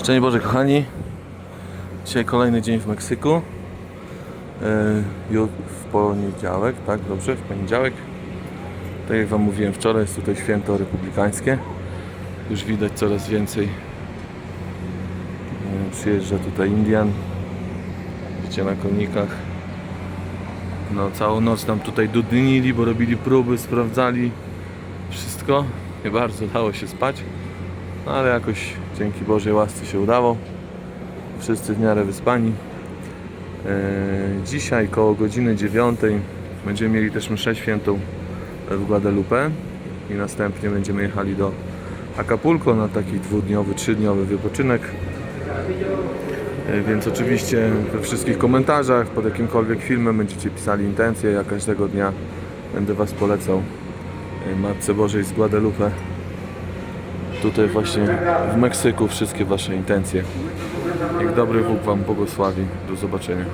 Szczęść Boże kochani. Dzisiaj kolejny dzień w Meksyku. Już w poniedziałek, tak dobrze, w poniedziałek. Tak jak Wam mówiłem wczoraj, jest tutaj święto republikańskie. Już widać coraz więcej. Yy, Przyjeżdża tutaj Indian. Widzicie na konikach. No całą noc nam tutaj dudnili, bo robili próby, sprawdzali wszystko. Nie bardzo dało się spać. No ale jakoś dzięki Bożej łasce się udało. Wszyscy w miarę wyspani. Eee, dzisiaj koło godziny 9 będziemy mieli też mszę świętą w Guadalupe i następnie będziemy jechali do Acapulco na taki dwudniowy, trzydniowy wypoczynek. E, Więc oczywiście we wszystkich komentarzach pod jakimkolwiek filmem będziecie pisali intencje. Ja każdego dnia będę Was polecał e, Matce Bożej z Guadalupe tutaj właśnie w Meksyku wszystkie Wasze intencje. Niech dobry Bóg Wam błogosławi. Do zobaczenia.